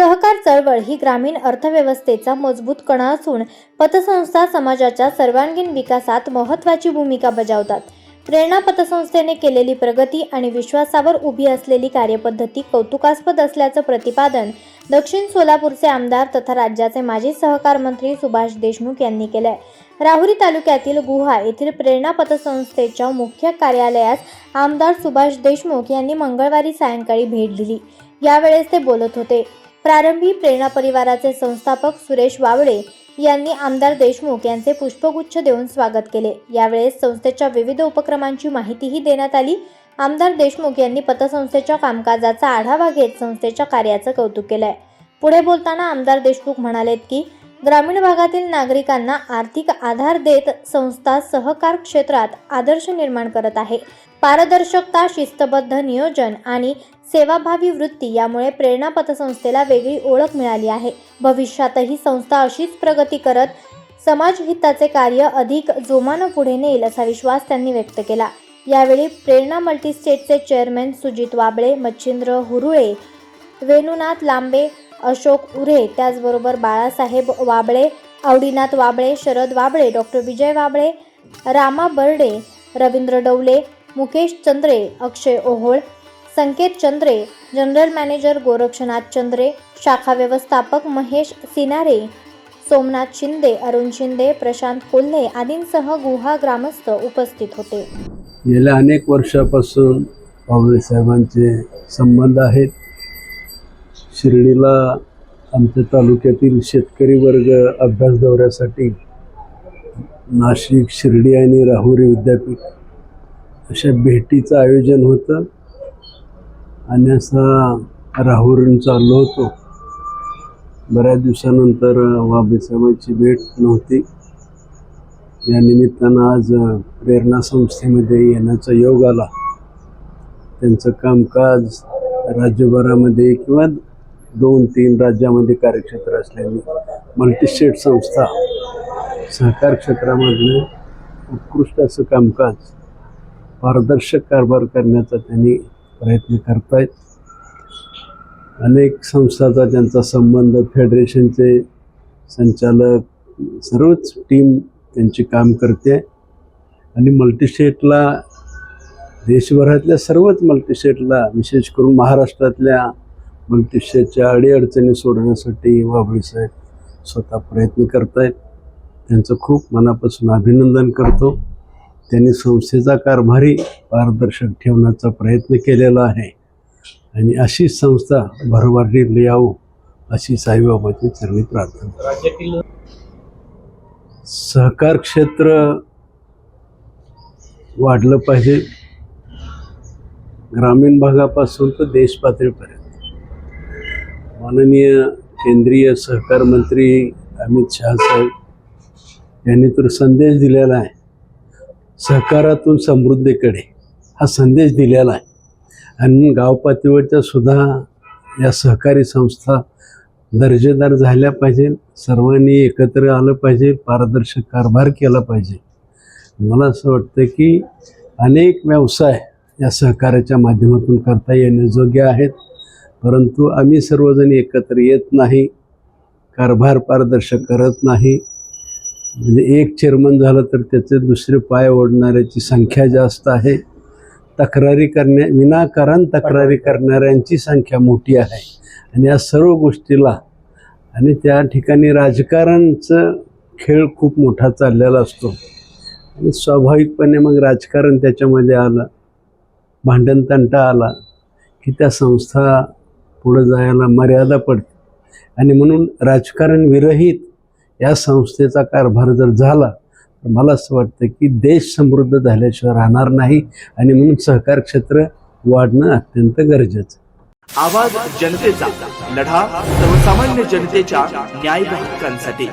सहकार चळवळ ही ग्रामीण अर्थव्यवस्थेचा मजबूत कणा असून पतसंस्था समाजाच्या सर्वांगीण विकासात महत्त्वाची भूमिका बजावतात. प्रेरणा पतसंस्थेने केलेली प्रगती आणि विश्वासावर उभी असलेली कार्यपद्धती कौतुकास्पद असल्याचं प्रतिपादन दक्षिण सोलापूरचे आमदार तथा राज्याचे माजी सहकार मंत्री सुभाष देशमुख यांनी केलंय. राहुरी तालुक्यातील गुहा येथील प्रेरणा पतसंस्थेच्या मुख्य कार्यालयास आमदार सुभाष देशमुख यांनी मंगळवारी सायंकाळी भेट दिली. यावेळेस ते बोलत होते. प्रारंभी प्रेरणा परिवाराचे संस्थापक सुरेश वावळे यांनी आमदार देशमुख यांचे पुष्पगुच्छ देऊन स्वागत केले. यावेळेस संस्थेच्या विविध उपक्रमांची माहितीही देण्यात आली. आमदार देशमुख यांनी पतसंस्थेच्या कामकाजाचा आढावा घेत संस्थेच्या कार्याचं कौतुक केलंय. पुढे बोलताना आमदार देशमुख म्हणालेत की ग्रामीण भागातील नागरिकांना आर्थिक आधार देत संस्था सहकार क्षेत्रात आदर्श निर्माण करत आहे. पारदर्शकता शिस्तबद्ध नियोजन आणि सेवाभावी वृत्ती यामुळे प्रेरणा पतसंस्थेला वेगळी ओळख मिळाली आहे. भविष्यातही संस्था अशीच प्रगती करत समाजहिताचे कार्य अधिक जोमानं पुढे नेईल असा विश्वास त्यांनी व्यक्त केला. यावेळी प्रेरणा मल्टीस्टेटचे चेअरमॅन सुजित वाबळे मच्छिंद्र हुरुळे वेणुनाथ लांबे अशोक उरे त्याचबरोबर Balasaheb Wable Avadinath Wable Sharad Wable doctor Vijay Wable Rama Barde Ravindra Dawale Mukesh Chandre Akshay Ohol Sanket Chandre general manager Gorakshnath Chandre शाखा व्यवस्थापक महेश सिनारे सोमनाथ शिंदे अरुण शिंदे प्रशांत कोल्हे आदींसह गुहा ग्रामस्थ उपस्थित होते. गेल्या अनेक वर्षापासून पावळे साहेबांचे संबंध आहेत. शिर्डीला आमच्या तालुक्यातील शेतकरी वर्ग अभ्यास दौऱ्यासाठी नाशिक शिर्डी आणि राहुरी विद्यापीठ अशा भेटीचं आयोजन होतं. आणि असा राहुरीहून चाललो होतो. बऱ्याच दिवसानंतर वाबेसाहेबांची भेट नव्हती या निमित्तानं आज प्रेरणा संस्थेमध्ये येण्याचा योग आला. त्यांचं कामकाज राज्यभरामध्ये किंवा दोन तीन राज्यामध्ये कार्यक्षेत्र असल्याने मल्टीस्टेट संस्था सहकार क्षेत्रामधलं उत्कृष्ट असं कामकाज पारदर्शक कारभार करण्याचा त्यांनी प्रयत्न करतायत. अनेक संस्थाचा त्यांचा संबंध फेडरेशनचे संचालक सर्वच टीम त्यांची काम करते. आणि मल्टीस्टेटला देशभरातल्या सर्वच मल्टीस्टेटला विशेष करून महाराष्ट्रातल्या मल्टीस्टेटच्या अडीअडचणी सोडवण्यासाठी वाबळी साहेब स्वतः प्रयत्न करतायत. त्यांचं खूप मनापासून अभिनंदन करतो. त्यांनी संस्थेचा कारभारही पारदर्शक ठेवण्याचा प्रयत्न केलेला आहे. आणि अशीच संस्था भरभराटीला यावं अशी साईबाबाची चरणी प्रार्थना. राज्यातील सहकार क्षेत्र वाढलं पाहिजे. ग्रामीण भागापासून तर देश पातळीपर्यंत. माननीय केंद्रीय सहकार मंत्री अमित शहा साहेब यांनी तर संदेश दिलेला आहे. सहकारातून समृद्धीकडे हा संदेश दिलेला आहे. आणि गाव पातळीवरच्या सुद्धा या सहकारी संस्था दर्जेदार झाल्या पाहिजे सर्वांनी एकत्र आलं पाहिजे पारदर्शक कारभार केला पाहिजे. मला असं वाटतं की अनेक व्यवसाय या सहकार्याच्या माध्यमातून करता येण्याजोग्य आहेत. परंतु आम्ही सर्वजण एकत्र येत नाही कारभार पारदर्शक करत नाही. म्हणजे एक चेअरमन झालं तर त्याचे दुसरे पाय ओढणाऱ्याची संख्या जास्त आहे. तक्रारी करण्या विनाकारण तक्रारी करणाऱ्यांची संख्या मोठी आहे. आणि या सर्व गोष्टीला आणि त्या ठिकाणी राजकारणचं खेळ खूप मोठा चाललेला असतो. आणि स्वाभाविकपणे मग राजकारण त्याच्यामध्ये आलं. भांडणतंटा आला की त्या संस्था पुढं जायला मर्यादा पडते. आणि म्हणून राजकारण विरहित या संस्थेचा कारभार जर झाला तर मला असं वाटतं की देश समृद्ध झाल्याशिवाय राहणार नाही आणि म्हणून सहकार क्षेत्र वाढणं अत्यंत गरजेचं आवाज जनतेचा लढा सर्वसामान्य जनतेच्या न्याय हक्कांसाठी